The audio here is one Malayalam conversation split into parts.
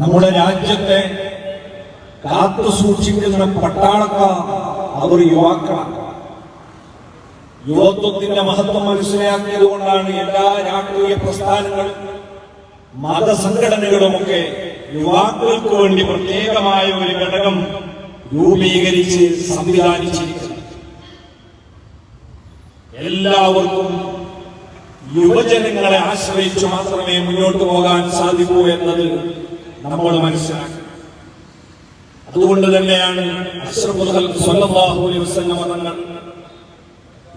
നമ്മുടെ രാജ്യത്തെ കാത്തു സൂക്ഷിക്കുന്ന പട്ടാളക്കാർ അവർ യുവാക്കളാണ്. യുവത്വത്തിന്റെ മഹത്വം മനസ്സിലാക്കിയത് കൊണ്ടാണ് എല്ലാ രാഷ്ട്രീയ പ്രസ്ഥാനങ്ങളും മതസംഘടനകളുമൊക്കെ യുവാക്കൾക്ക് വേണ്ടി പ്രത്യേകമായ ഒരു ഘടകം രൂപീകരിച്ച് സംവിധാനിച്ചിരിക്കുന്നത്. എല്ലാവർക്കും യുവജനങ്ങളെ ആശ്രയിച്ചു മാത്രമേ മുന്നോട്ട് പോകാൻ സാധിക്കൂ എന്നത് നമ്മൾ മനസ്സിലാക്കണം. അതുകൊണ്ട് തന്നെയാണ് തങ്ങൾ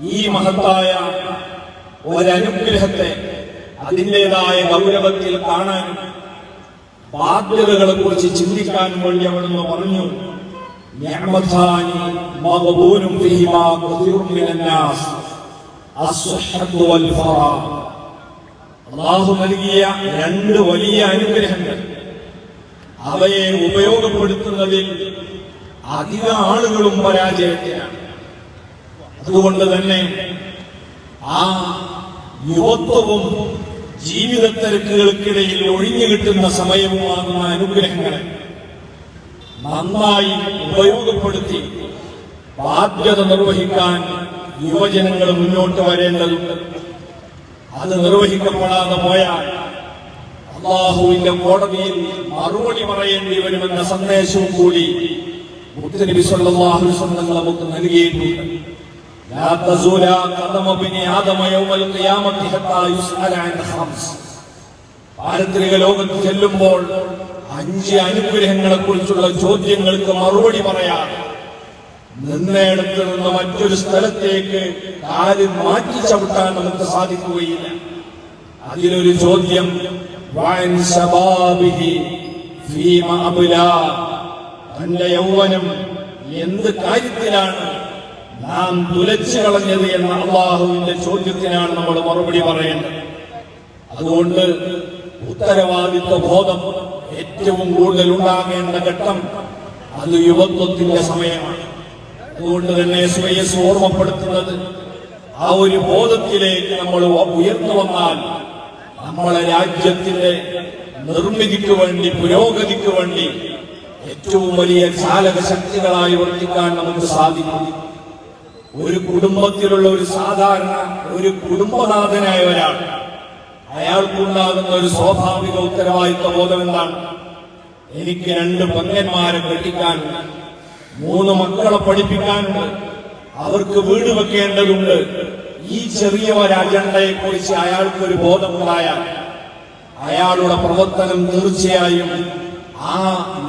ഈ മഹത്തായ ഒരനുഗ്രഹത്തെ അതിന്റെതായ ഗൗരവത്തിൽ കാണാൻ ബാധ്യതകളെ കുറിച്ച് ചിന്തിക്കാൻ വേണ്ടി അവിടുന്ന് പറഞ്ഞു നൽകിയ രണ്ട് വലിയ അനുഗ്രഹങ്ങൾ അവയെ ഉപയോഗപ്പെടുത്തുന്നതിൽ അധിക ആളുകളും പരാജയത്തിലാണ്. അതുകൊണ്ട് തന്നെ ആ യുവത്വവും ജീവിത തിരക്കുകൾക്കിടയിൽ ഒഴിഞ്ഞു കിട്ടുന്ന സമയവുമാകുന്ന അനുഗ്രഹങ്ങളെ നന്നായി ഉപയോഗപ്പെടുത്തി ബാധ്യത നിർവഹിക്കാൻ യുവജനങ്ങൾ മുന്നോട്ട് വരേണ്ടതുണ്ട്. അത് നിർവഹിക്കപ്പെടാതെ പോയാൽ അള്ളാഹുവിന്റെ കോടതിയിൽ മറുപടി പറയേണ്ടി വരുമെന്ന സന്ദേശവും കൂടി മുത്തനബി സല്ലല്ലാഹു അലൈഹി വസല്ലം നമുക്ക് നൽകിയിട്ടുണ്ട്. ലാ തസൂല ഖദമ ബിനി ആദമ യൗമൽ ഖിയാമത്തി ഹത്താ അൻ ഖംസ്. പാരത്രിക ലോകത്ത് ചെല്ലുമ്പോൾ അഞ്ച് അനുഗ്രഹങ്ങളെ കുറിച്ചുള്ള ചോദ്യങ്ങൾക്ക് മറുപടി പറയാ. നിന്നയിടത്ത് നിന്ന് മറ്റൊരു സ്ഥലത്തേക്ക് കാര്യം മാറ്റി ചവിട്ടാൻ നമുക്ക് സാധിക്കുകയില്ല. അതിലൊരു ചോദ്യം വഅൻ ശബാബിഹി ഫീമ അബ്ലാ. തന്റെ യൗവനം എന്ത് കാര്യത്തിലാണ് നാം തുലച്ചു കളഞ്ഞത് എന്ന അള്ളാഹുവിന്റെ ചോദ്യത്തിനാണ് നമ്മൾ മറുപടി പറയേണ്ടത് അതുകൊണ്ട് ഉത്തരവാദിത്വ ബോധം ഏറ്റവും കൂടുതൽ ഉണ്ടാകേണ്ട ഘട്ടം അത് യുവത്വത്തിന്റെ സമയമാണ് അതുകൊണ്ട് തന്നെ സ്വയസ് ഓർമ്മപ്പെടുത്തുന്നത് ആ ഒരു ബോധത്തിലേക്ക് നമ്മൾ ഉയർന്നു വന്നാൽ നമ്മളെ രാജ്യത്തിന്റെ നിർമ്മിതിക്ക് വേണ്ടി പുരോഗതിക്ക് വേണ്ടി ഏറ്റവും വലിയ ചാലക ശക്തികളായി വർത്തിക്കാൻ നമുക്ക് സാധിക്കും. ഒരു കുടുംബത്തിലുള്ള ഒരു സാധാരണ ഒരു കുടുംബനാഥനായ ഒരാൾ അയാൾക്കുണ്ടാകുന്ന ഒരു സ്വാഭാവിക ഉത്തരവാദിത്വ ബോധം എന്താണ്? എനിക്ക് രണ്ട് പങ്ങന്മാരെ കെട്ടിക്കാനുണ്ട് മൂന്ന് മക്കളെ പഠിപ്പിക്കാനുണ്ട് അവർക്ക് വീട് വെക്കേണ്ടതുണ്ട്. ഈ ചെറിയ രാജ്യങ്ങളെ കുറിച്ച് അയാൾക്ക് ഒരു ബോധമുണ്ടായാൽ അയാളുടെ പ്രവർത്തനം തീർച്ചയായും ആ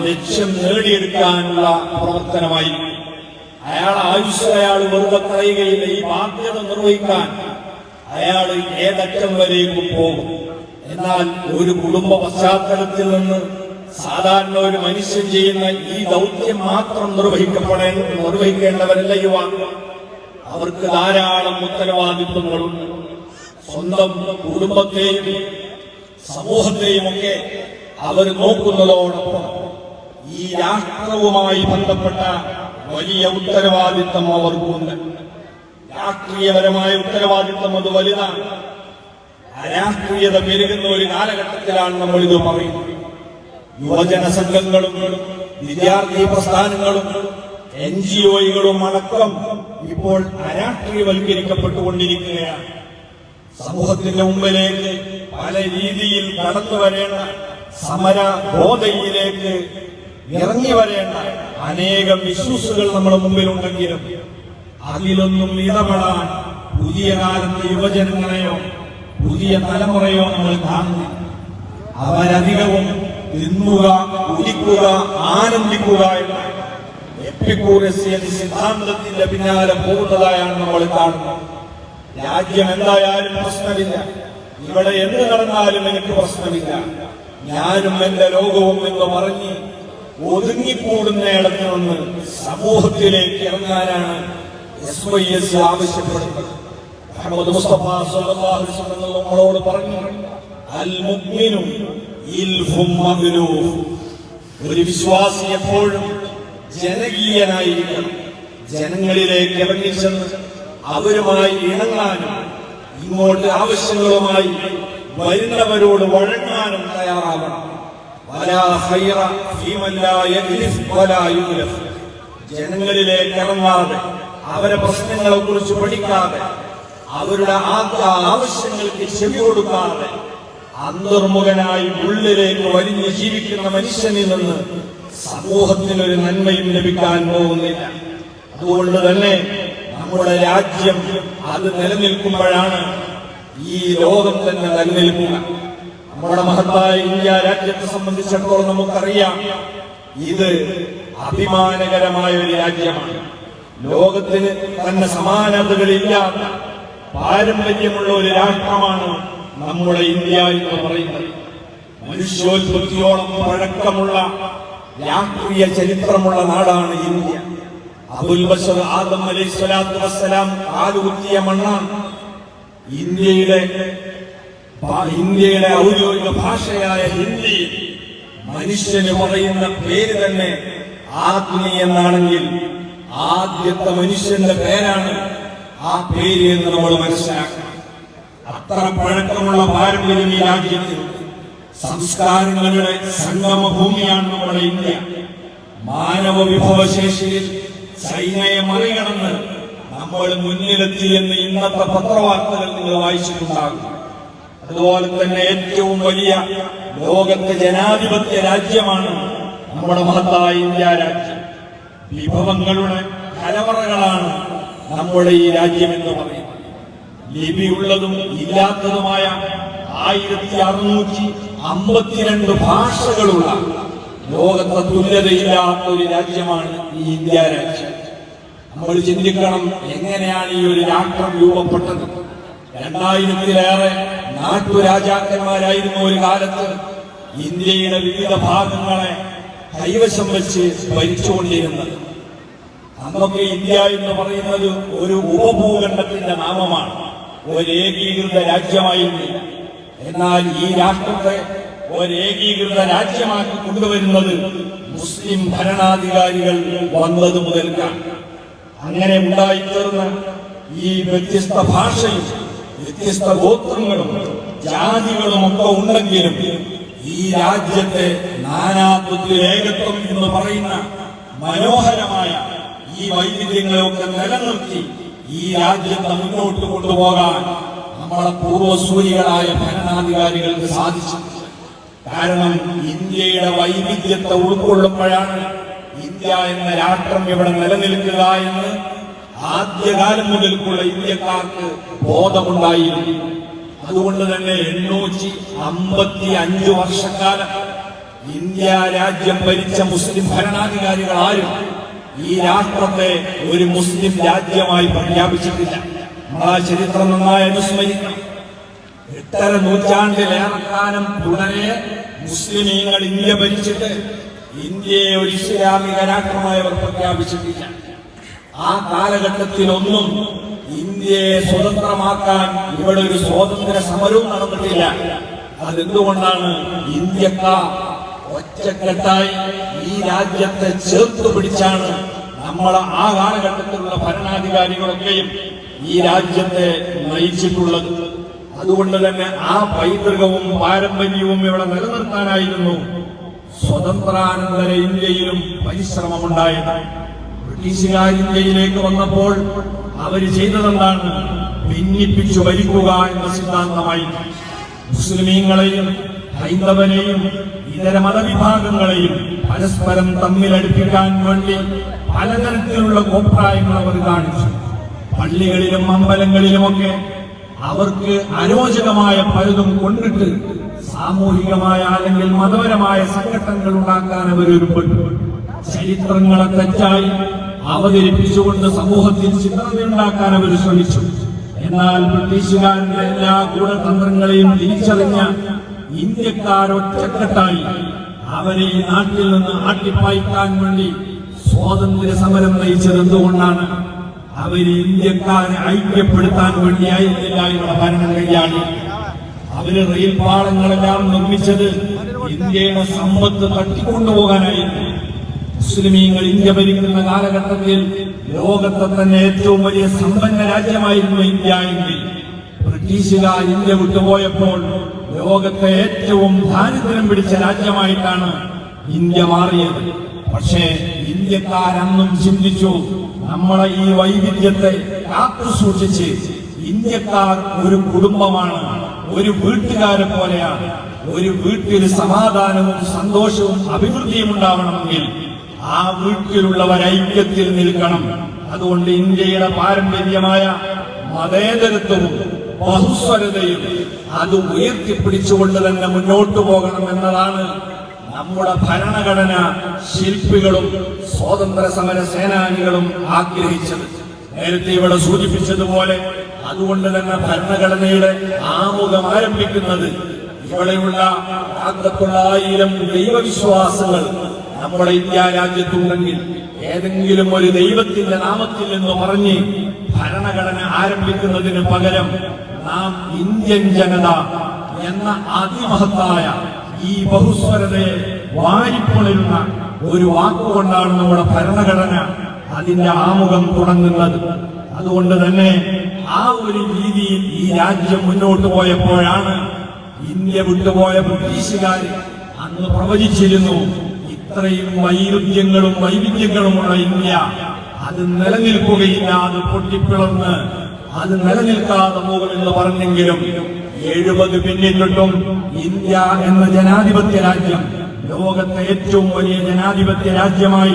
ലക്ഷ്യം നേടിയെടുക്കാനുള്ള പ്രവർത്തനമായി. അയാൾ ആയുസ് അയാൾ വെറുതെ കളയുകയില്ല. ഈ ബാധ്യത നിർവഹിക്കാൻ അയാൾ ഏതറ്റം വരെയും പോകും. എന്നാൽ ഒരു കുടുംബ പശ്ചാത്തലത്തിൽ നിന്ന് സാധാരണ ഒരു മനുഷ്യൻ ചെയ്യുന്ന ഈ ദൗത്യം മാത്രം നിർവഹിക്കപ്പെടേ നിർവഹിക്കേണ്ടവരല്ല യുവാക്കൾ. അവർക്ക് ധാരാളം ഉത്തരവാദിത്വങ്ങളുണ്ട്. സ്വന്തം കുടുംബത്തെയും സമൂഹത്തെയും ഒക്കെ അവർ നോക്കുന്നതോടൊപ്പം ഈ രാഷ്ട്രവുമായി ബന്ധപ്പെട്ട വലിയ ഉത്തരവാദിത്വം അവർക്കുണ്ട്. രാഷ്ട്രീയപരമായ ഉത്തരവാദിത്തം അത് വലുതാണ്. അരാഷ്ട്രീയത പെരുകുന്ന ഒരു കാലഘട്ടത്തിലാണ് നമ്മൾ ഇത് പറയുന്നത്. യുവജന സംഘങ്ങളും വിദ്യാർത്ഥി പ്രസ്ഥാനങ്ങളും എൻ ജി ഒകളും അടക്കം ഇപ്പോൾ അരാഷ്ട്രീയവൽക്കരിക്കപ്പെട്ടുകൊണ്ടിരിക്കുകയാണ്. സമൂഹത്തിന്റെ മുമ്പിലേക്ക് പല രീതിയിൽ കടന്നു വരേണ്ട സമര ബോധയിലേക്ക് ഇറങ്ങി വരേണ്ട അനേകം ഇഷ്യൂസുകൾ നമ്മുടെ മുമ്പിലുണ്ടെങ്കിലും അതിലൊന്നും ഇടപെടാൻ പുതിയ കാലത്തെ യുവജനങ്ങളെയോ പുതിയ തലമുറയോ നമ്മൾ കാണുന്നു അവരധികവും തിന്നുക കുടിക്കുക ആനന്ദിക്കുക എന്ന സിദ്ധാന്തത്തിന്റെ പിന്നാലെ പോകുന്നതായാണ് നമ്മൾ കാണുന്നത്. രാജ്യം എന്തായാലും പ്രശ്നമില്ല. ഇവിടെ എന്ത് നടന്നാലും എനിക്ക് പ്രശ്നമില്ല. ഞാനും എന്റെ ലോകവും എന്ന് പറഞ്ഞ് ഒതുങ്ങിക്കൂടുന്ന ഇടത്ത് നിന്ന് സമൂഹത്തിലേക്ക് ഇറങ്ങാനാണ് എസ് വൈ എസ് ആവശ്യപ്പെടുന്നത്. മുഹമ്മദ് മുസ്തഫ അലൈഹി വസല്ലം പറഞ്ഞു അൽ ഒരു വിശ്വാസി എപ്പോഴും ജനകീയനായിരിക്കണം. ജനങ്ങളിലേക്ക് ഇറങ്ങി ചെന്ന് അവരുമായി ഇണങ്ങാനും ഇങ്ങോട്ട് ആവശ്യങ്ങളുമായി വരുന്നവരോട് വഴങ്ങാനും തയ്യാറാകണം ജനങ്ങളിലേക്ക് ഇറങ്ങാതെ അവരെ പ്രശ്നങ്ങളെ കുറിച്ച് പഠിക്കാതെ അവരുടെ ആവശ്യങ്ങൾക്ക് ചെവി കൊടുക്കാതെ അന്തർമുഖനായി ഉള്ളിലേക്ക് വലിഞ്ഞ് ജീവിക്കുന്ന മനുഷ്യനിൽ നിന്ന് സമൂഹത്തിന് ഒരു നന്മയും ലഭിക്കാൻ പോകുന്നില്ല. അതുകൊണ്ട് തന്നെ നമ്മുടെ രാജ്യം അത് നിലനിൽക്കുമ്പോഴാണ് ഈ ലോകം തന്നെ നിലനിൽക്കുക. നമ്മുടെ മഹത്തായ ഇന്ത്യ രാജ്യത്തെ സംബന്ധിച്ചിടത്തോളം നമുക്കറിയാം ഇത് അഭിമാനകരമായ ഒരു രാജ്യമാണ്. ലോകത്തിന് തന്നെ സമാനതകളില്ലാത്ത പാരമ്പര്യമുള്ള ഒരു രാഷ്ട്രമാണ് നമ്മുടെ ഇന്ത്യ എന്ന് പറയുന്നത്. മനുഷ്യോത്പത്തിയോളം പഴക്കമുള്ള രാഷ്ട്രീയ ചരിത്രമുള്ള നാടാണ് ഇന്ത്യ. അബുൽ ബഷർ ആദം അലൈഹി സ്വലാത്തു വസ്സലാം കാലുകുത്തിയ മണ്ണാണ് ഇന്ത്യയുടെ ഇന്ത്യയുടെ ഔദ്യോഗിക ഭാഷയായ ഹിന്ദി മനുഷ്യന് പറയുന്ന പേര് തന്നെ ആഗ്നി എന്നാണെങ്കിൽ ആദ്യത്തെ മനുഷ്യന്റെ പേരാണ് ആ പേര് എന്ന് നമ്മൾ മനസ്സിലാക്കണം. അത്ര പഴക്കമുള്ള പാരമ്പര്യം ഈ രാജ്യത്തിന് സംസ്കാരങ്ങളുടെ സംഗമ ഭൂമിയാണ് നമ്മുടെ ഇന്ത്യ. മാനവ വിഭവശേഷിയിൽ ചൈനയെ മറികടന്ന് നമ്മൾ മുന്നിലെത്തി എന്ന് ഇന്നത്തെ പത്രവാർത്തകൾ നിങ്ങൾ വായിച്ചിട്ടുണ്ടാകും. അതുപോലെ തന്നെ ഏറ്റവും വലിയ ലോകത്തെ ജനാധിപത്യ രാജ്യമാണ് നമ്മുടെ മഹത്തായ ഇന്ത്യ രാജ്യം. വിഭവങ്ങളുടെ കലവറകളാണ് നമ്മുടെ ഈ രാജ്യം എന്ന് പറയുന്നത്. ലിപിയുള്ളതും ഇല്ലാത്തതുമായ ആയിരത്തി അറുന്നൂറ്റി അമ്പത്തിരണ്ട് ഭാഷകളുള്ള ലോകത്തെ തുല്യതയില്ലാത്ത ഒരു രാജ്യമാണ് ഈ ഇന്ത്യ രാജ്യം. നമ്മൾ ചിന്തിക്കണം എങ്ങനെയാണ് ഈ ഒരു രാഷ്ട്രം രൂപപ്പെട്ടത്? രണ്ടായിരത്തിലേറെ നാട്ടുരാജാക്കന്മാരായിരുന്നു ഒരു കാലത്ത്. ഇന്ത്യയുടെ വിവിധ ഭാഗങ്ങളെ കൈവശം വെച്ച് ഭരിച്ചുകൊണ്ടിരുന്നത്. അന്നൊക്കെ ഇന്ത്യ എന്ന് പറയുന്നത് ഒരു ഉപഭൂഖണ്ഡത്തിന്റെ നാമമാണ്. ഒരു ഏകീകൃത രാജ്യമായിരുന്നില്ല എന്നാൽ ഈ രാഷ്ട്രത്തെ ഒരു ഏകീകൃത രാജ്യമാക്കി കൊണ്ടുവരുന്നത് മുസ്ലിം ഭരണാധികാരികൾ വന്നത് മുതൽക്കാണ്. അങ്ങനെ ഉണ്ടായിത്തീർന്ന ഈ വ്യത്യസ്ത ഭാഷയും വ്യത്യസ്ത ഗോത്രങ്ങളും ജാതികളും ഒക്കെ ഉണ്ടെങ്കിലും ഈ രാജ്യത്തെ നാനാത്വത്തിൽ എന്ന് പറയുന്ന മനോഹരമായ ഈ വൈവിധ്യങ്ങളെയൊക്കെ നിലനിർത്തി ഈ രാജ്യത്തെ മുന്നോട്ട് കൊണ്ടുപോകാൻ നമ്മളെ പൂർവസൂചികളായ ഭരണാധികാരികൾക്ക് സാധിച്ചു. കാരണം ഇന്ത്യയുടെ വൈവിധ്യത്തെ ഉൾക്കൊള്ളുമ്പോഴാണ് ഇന്ത്യ എന്ന രാഷ്ട്രം ഇവിടെ നിലനിൽക്കുക എന്ന് ആദ്യകാലം മുതൽക്കുള്ള ഇന്ത്യക്കാർക്ക് ബോധമുണ്ടായിരുന്നു. അതുകൊണ്ട് തന്നെ എണ്ണൂറ്റി അമ്പത്തി അഞ്ച് വർഷക്കാലം ഇന്ത്യ രാജ്യം ഭരിച്ച മുസ്ലിം ഭരണാധികാരികൾ ആരും ഈ രാഷ്ട്രത്തെ ഒരു മുസ്ലിം രാജ്യമായി പ്രഖ്യാപിച്ചിട്ടില്ല. ആ ചരിത്രം നന്നായി അനുസ്മരിക്കണം. എട്ടര നൂറ്റാണ്ടിലേറെ കാലം തുടരെ മുസ്ലിമീങ്ങൾ ഇന്ത്യ ഭരിച്ചിട്ട് ഇന്ത്യയെ ഒരു ഇസ്ലാമിക രാഷ്ട്രമായി അവർ പ്രഖ്യാപിച്ചിട്ടില്ല. ആ കാലഘട്ടത്തിലൊന്നും ഇന്ത്യയെ സ്വതന്ത്രമാക്കാൻ ഇവിടെ ഒരു സ്വാതന്ത്ര്യ സമരവും നടന്നിട്ടില്ല. അതെന്തുകൊണ്ടാണ് ഇന്ത്യക്കാർ ഒറ്റക്കെട്ടായി ഈ രാജ്യത്തെ ചേർത്ത് പിടിച്ചാണ് നമ്മൾ ആ കാലഘട്ടത്തിലുള്ള ഭരണാധികാരികളൊക്കെയും ഈ രാജ്യത്തെ നയിച്ചിട്ടുള്ളത്. അതുകൊണ്ട് തന്നെ ആ പൈതൃകവും പാരമ്പര്യവും ഇവിടെ നിലനിർത്താനായിരുന്നു സ്വതന്ത്രാനന്തര ഇന്ത്യയിലും പരിശ്രമമുണ്ടായത്. ബ്രിട്ടീഷുകാർ ഇന്ത്യയിലേക്ക് വന്നപ്പോൾ അവർ ചെയ്തതെന്താണ്? ഭിന്നിപ്പിച്ചു ഭരിക്കുക എന്ന സിദ്ധാന്തമായി. മുസ്ലിമീങ്ങളെയും ഹൈന്ദവരെയും ഇതര മതവിഭാഗങ്ങളെയും പരസ്പരം തമ്മിലടുപ്പിക്കാൻ വേണ്ടി പലതരത്തിലുള്ള കോപ്രായങ്ങൾ അവർ കാണിച്ചു. പള്ളികളിലും അമ്പലങ്ങളിലുമൊക്കെ അവർക്ക് അരോചകമായ പലതും കൊണ്ടിട്ട് സാമൂഹികമായ അല്ലെങ്കിൽ മതപരമായ സംഘട്ടനങ്ങൾ ഉണ്ടാക്കാൻ അവർ ഒരുപ്പെട്ടു. ചരിത്രങ്ങളെ തെറ്റായി അവതരിപ്പിച്ചുകൊണ്ട് സമൂഹത്തിൽ ചിത്രതയുണ്ടാക്കാൻ അവർ ശ്രമിച്ചു. എന്നാൽ ബ്രിട്ടീഷുകാരുടെ എല്ലാ ഗൂഢതന്ത്രങ്ങളെയും തിരിച്ചറിഞ്ഞ ഇന്ത്യക്കാർ ഒറ്റക്കെട്ടായി അവരെ ഈ നാട്ടിൽ നിന്ന് ആട്ടിപ്പായിക്കാൻ വേണ്ടി സ്വാതന്ത്ര്യ സമരം നയിച്ചത് എന്തുകൊണ്ടാണ്? അവർ ഇന്ത്യക്കാരെ ഐക്യപ്പെടുത്താൻ വേണ്ടിയായിരുന്നില്ല എന്നുള്ള ഭരണം കഴിയാണ് അവർ റെയിൽ പാളങ്ങളെല്ലാം നിർമ്മിച്ചത് ഇന്ത്യയുടെ സമ്പത്ത് തട്ടിക്കൊണ്ടുപോകാനായിരുന്നു. മുസ്ലിമീങ്ങൾ ഇന്ത്യ ഭരിക്കുന്ന കാലഘട്ടത്തിൽ ലോകത്തെ തന്നെ ഏറ്റവും വലിയ സമ്പന്ന രാജ്യമായിരുന്നു ഇന്ത്യ എങ്കിൽ ബ്രിട്ടീഷുകാർ ഇന്ത്യ വിട്ടുപോയപ്പോൾ ലോകത്തെ ഏറ്റവും ദാരിദ്ര്യം പിടിച്ച രാജ്യമായിട്ടാണ് ഇന്ത്യ മാറിയത്. പക്ഷേ ഇന്ത്യക്കാരന്നും ചിന്തിച്ചു നമ്മളെ ഈ വൈവിധ്യത്തെ കാത്തു സൂക്ഷിച്ച് ഇന്ത്യക്കാർ ഒരു കുടുംബമാണ് ഒരു വീട്ടുകാരെ പോലെയാണ്. ഒരു വീട്ടിൽ സമാധാനവും സന്തോഷവും അഭിവൃദ്ധിയും ഉണ്ടാവണമെങ്കിൽ ആ വീട്ടിലുള്ളവർ ഐക്യത്തിൽ നിൽക്കണം. അതുകൊണ്ട് ഇന്ത്യയുടെ പാരമ്പര്യമായ മതേതരത്വവും ബഹുസ്വരതയും അത് ഉയർത്തിപ്പിടിച്ചുകൊണ്ട് തന്നെ മുന്നോട്ടു പോകണം എന്നതാണ് നമ്മുടെ ഭരണഘടന ശില്പികളും സ്വാതന്ത്ര്യ സമര സേനാനികളും ആഗ്രഹിച്ചത്. നേരത്തെ ഇവിടെ സൂചിപ്പിച്ചതുപോലെ അതുകൊണ്ട് തന്നെ ഭരണഘടനയുടെ ആമുഖം ആരംഭിക്കുന്നത് ഇവിടെയുള്ള ആയിരം ദൈവവിശ്വാസങ്ങൾ നമ്മുടെ ഇന്ത്യ രാജ്യത്തുണ്ടെങ്കിൽ ഏതെങ്കിലും ഒരു ദൈവത്തിന്റെ നാമത്തിൽ എന്ന് പറഞ്ഞ് ഭരണഘടന ആരംഭിക്കുന്നതിന് പകരം നാം ഇന്ത്യൻ ജനത എന്ന അതിമഹത്തായ ഈ ബഹുസ്വരതയെ വാരിപ്പൊളിരുന്ന ഒരു വാക്കുകൊണ്ടാണ് നമ്മുടെ ഭരണഘടന അതിന്റെ ആമുഖം തുടങ്ങുന്നത്. അതുകൊണ്ട് തന്നെ ആ ഒരു രീതിയിൽ ഈ രാജ്യം മുന്നോട്ട് പോയപ്പോഴാണ് ഇന്ത്യ വിട്ടുപോയ ബ്രിട്ടീഷുകാർ അന്ന് പ്രവചിച്ചിരുന്നു ഇത്രയും വൈരുദ്ധ്യങ്ങളും വൈവിധ്യങ്ങളുമുള്ള ഇന്ത്യ അത് നിലനിൽക്കുകയില്ല അത് പൊട്ടിപ്പിളർന്ന്. അത് നിലനിൽക്കാതെ പോകുമെന്ന് പറഞ്ഞെങ്കിലും എഴുപത് പിന്നിട്ടിട്ടും ഇന്ത്യ എന്ന ജനാധിപത്യ രാജ്യം ലോകത്തെ ഏറ്റവും വലിയ ജനാധിപത്യ രാജ്യമായി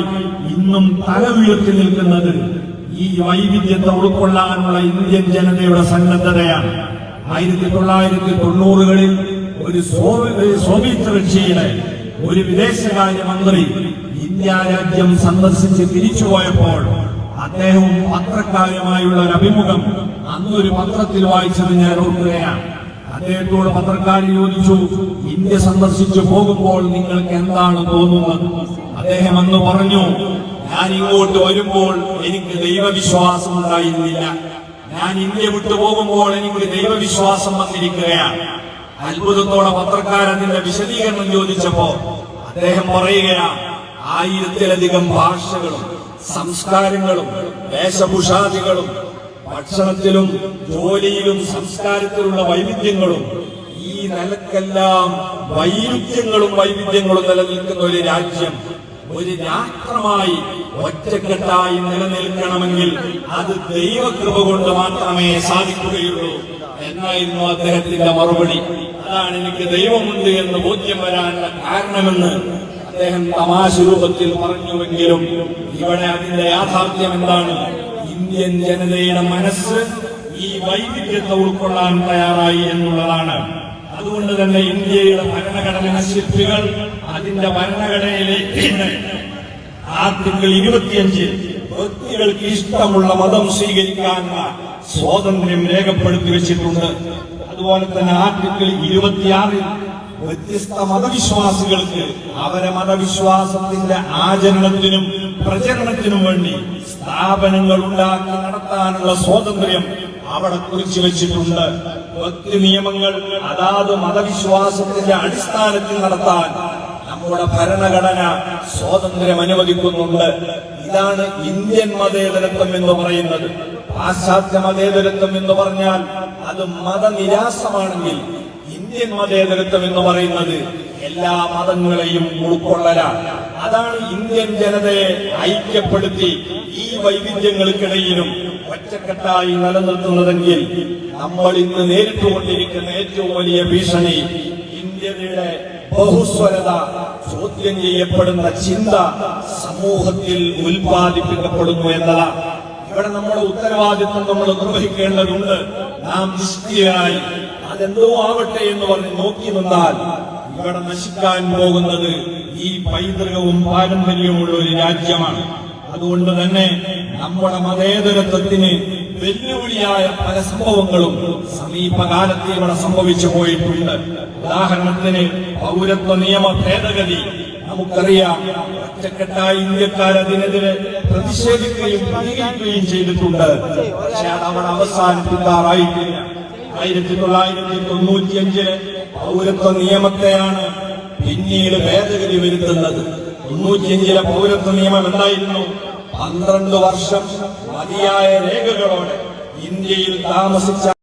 ഇന്നും തല ഉയർത്തി നിൽക്കുന്നത് ഈ വൈവിധ്യത്തെ ഉൾക്കൊള്ളാനുള്ള ഇന്ത്യൻ ജനതയുടെ സന്നദ്ധതയാണ്. ആയിരത്തി തൊള്ളായിരത്തി തൊണ്ണൂറുകളിൽ ഒരു സോവി- ഒരു സോവിയറ്റ് റഷ്യയുടെ ഒരു വിദേശകാര്യമന്ത്രി ഇന്ത്യ രാജ്യം സന്ദർശിച്ച് തിരിച്ചുപോയപ്പോൾ അദ്ദേഹം പത്രക്കാരുമായുള്ള ഒരു അഭിമുഖം അന്നൊരു പത്രത്തിൽ വായിച്ചത് ഞാൻ ഓർക്കുകയാണ്. അദ്ദേഹത്തോട് പത്രക്കാർ ചോദിച്ചു ഇന്ത്യ സന്ദർശിച്ചു പോകുമ്പോൾ നിങ്ങൾക്ക് എന്താണ് തോന്നുന്നത്? അദ്ദേഹം അന്ന് പറഞ്ഞു ഞാൻ ഇങ്ങോട്ട് വരുമ്പോൾ എനിക്ക് ദൈവവിശ്വാസം ഉണ്ടായിരുന്നില്ല. ഞാൻ ഇന്ത്യ വിട്ടു പോകുമ്പോൾ എനിക്ക് ദൈവവിശ്വാസം വന്നിരിക്കുകയാണ്. അത്ഭുതത്തോടെ പത്രക്കാരതിന്റെ വിശദീകരണം ചോദിച്ചപ്പോ അദ്ദേഹം പറയുകയാണ് ആയിരത്തിലധികം ഭാഷകളും സംസ്കാരങ്ങളും വേഷഭൂഷാദികളും ഭക്ഷണത്തിലും ജോലിയിലും സംസ്കാരത്തിലുള്ള വൈവിധ്യങ്ങളും ഈ നിലക്കെല്ലാം വൈരുദ്ധ്യങ്ങളും വൈവിധ്യങ്ങളും നിലനിൽക്കുന്ന ഒരു രാജ്യം ഒരു രാഷ്ട്രമായി ഒറ്റക്കെട്ടായി നിലനിൽക്കണമെങ്കിൽ അത് ദൈവകൃപ കൊണ്ട് മാത്രമേ സാധിക്കുകയുള്ളൂ എന്നായിരുന്നു അദ്ദേഹത്തിന്റെ മറുപടി. അതാണ് എനിക്ക് ദൈവമുണ്ട് എന്ന് ബോധ്യം വരാനുള്ള കാരണമെന്ന് അദ്ദേഹം തമാശ രൂപത്തിൽ പറഞ്ഞുവെങ്കിലും ഇവിടെ അതിന്റെ യാഥാർത്ഥ്യം എന്താണ്? ഇന്ത്യൻ ജനതയുടെ മനസ്സ് ഈ വൈവിധ്യത്തെ ഉൾക്കൊള്ളാൻ തയ്യാറായി എന്നുള്ളതാണ്. അതുകൊണ്ട് തന്നെ ഇന്ത്യയുടെ ഭരണഘടന ശില്പികൾ അതിന്റെ ഭരണഘടനയിലേക്ക് ആർട്ടിക്കിൾ ഇരുപത്തിയഞ്ചിൽ വ്യക്തികൾക്ക് ഇഷ്ടമുള്ള മതം സ്വീകരിക്കാനുള്ള സ്വാതന്ത്ര്യം രേഖപ്പെടുത്തി വെച്ചിട്ടുണ്ട്. അതുപോലെ തന്നെ ആർട്ടിക്കിൾ ഇരുപത്തിയാറിൽ വ്യത്യസ്ത മതവിശ്വാസികൾക്ക് അവരെ മതവിശ്വാസത്തിന്റെ ആചരണത്തിനും പ്രചരണത്തിനും വേണ്ടി സ്ഥാപനങ്ങൾ ഉണ്ടാക്കി നടത്താനുള്ള സ്വാതന്ത്ര്യം അവിടെ കുറിച്ചു വെച്ചിട്ടുണ്ട്. ഭക്തി നിയമങ്ങൾ അതാത് മതവിശ്വാസത്തിന്റെ അടിസ്ഥാനത്തിൽ നടത്താൻ നമ്മുടെ ഭരണഘടന സ്വാതന്ത്ര്യം അനുവദിക്കുന്നുണ്ട്. ഇതാണ് ഇന്ത്യൻ മതേതരത്വം എന്ന് പറയുന്നത്. പാശ്ചാത്യ മതേതരത്വം എന്ന് പറഞ്ഞാൽ അത് മതനിരാസമാണെങ്കിൽ ഇന്ത്യൻ മതേതരത്വം എന്ന് പറയുന്നത് എല്ലാ മതങ്ങളെയും ഉൾക്കൊള്ളലാണ്. അതാണ് ഇന്ത്യൻ ജനതയെ ഐക്യപ്പെടുത്തി ഈ വൈവിധ്യങ്ങൾക്കിടയിലും ഒറ്റക്കെട്ടായി നിലനിർത്തുന്നതെങ്കിൽ നമ്മൾ ഇന്ന് നേരിട്ടുകൊണ്ടിരിക്കുന്ന ഏറ്റവും വലിയ ഭീഷണി ഇന്ത്യയുടെ ബഹുസ്വരത ചോദ്യം ചെയ്യപ്പെടുന്ന ചിന്ത സമൂഹത്തിൽ ഉൽപ്പാദിപ്പിക്കപ്പെടുന്നു എന്നതാണ്. ഇവിടെ നമ്മുടെ ഉത്തരവാദിത്വം നമ്മൾ നിർവഹിക്കേണ്ടതുണ്ട്. നാം നിഷ്ക്രിയരായി അതെന്തോ ആവട്ടെ എന്ന് പറഞ്ഞ് നോക്കി നിന്നാൽ ഇവിടെ നശിക്കാൻ പോകുന്നത് ഈ പൈതൃകവും പാരമ്പര്യവുമുള്ള ഒരു രാജ്യമാണ്. അതുകൊണ്ട് തന്നെ നമ്മുടെ മതേതരത്വത്തിന് വെല്ലുവിളിയായ പല സംഭവങ്ങളും സമീപകാലത്ത് ഇവിടെ സംഭവിച്ചു പോയിട്ടുണ്ട്. ഉദാഹരണത്തിന് പൗരത്വ നിയമ ഭേദഗതി. നമുക്കറിയാം ഒറ്റക്കെട്ടായ ഇന്ത്യക്കാർ അതിനെതിരെ പ്രതിഷേധിക്കുകയും പ്രതികരിക്കുകയും ചെയ്തിട്ടുണ്ട്. പക്ഷെ അത് അവിടെ അവസാനിപ്പിക്കാറായിട്ടില്ല. ആയിരത്തി തൊള്ളായിരത്തി തൊണ്ണൂറ്റിയഞ്ചിലെ പൗരത്വ നിയമത്തെയാണ് പിന്നീട് ഭേദഗതി വരുത്തുന്നത്. തൊണ്ണൂറ്റിയഞ്ചിലെ പൗരത്വ നിയമം എന്തായിരുന്നു? പന്ത്രണ്ട് വർഷം മതിയായ രേഖകളോടെ ഇന്ത്യയിൽ താമസിച്ച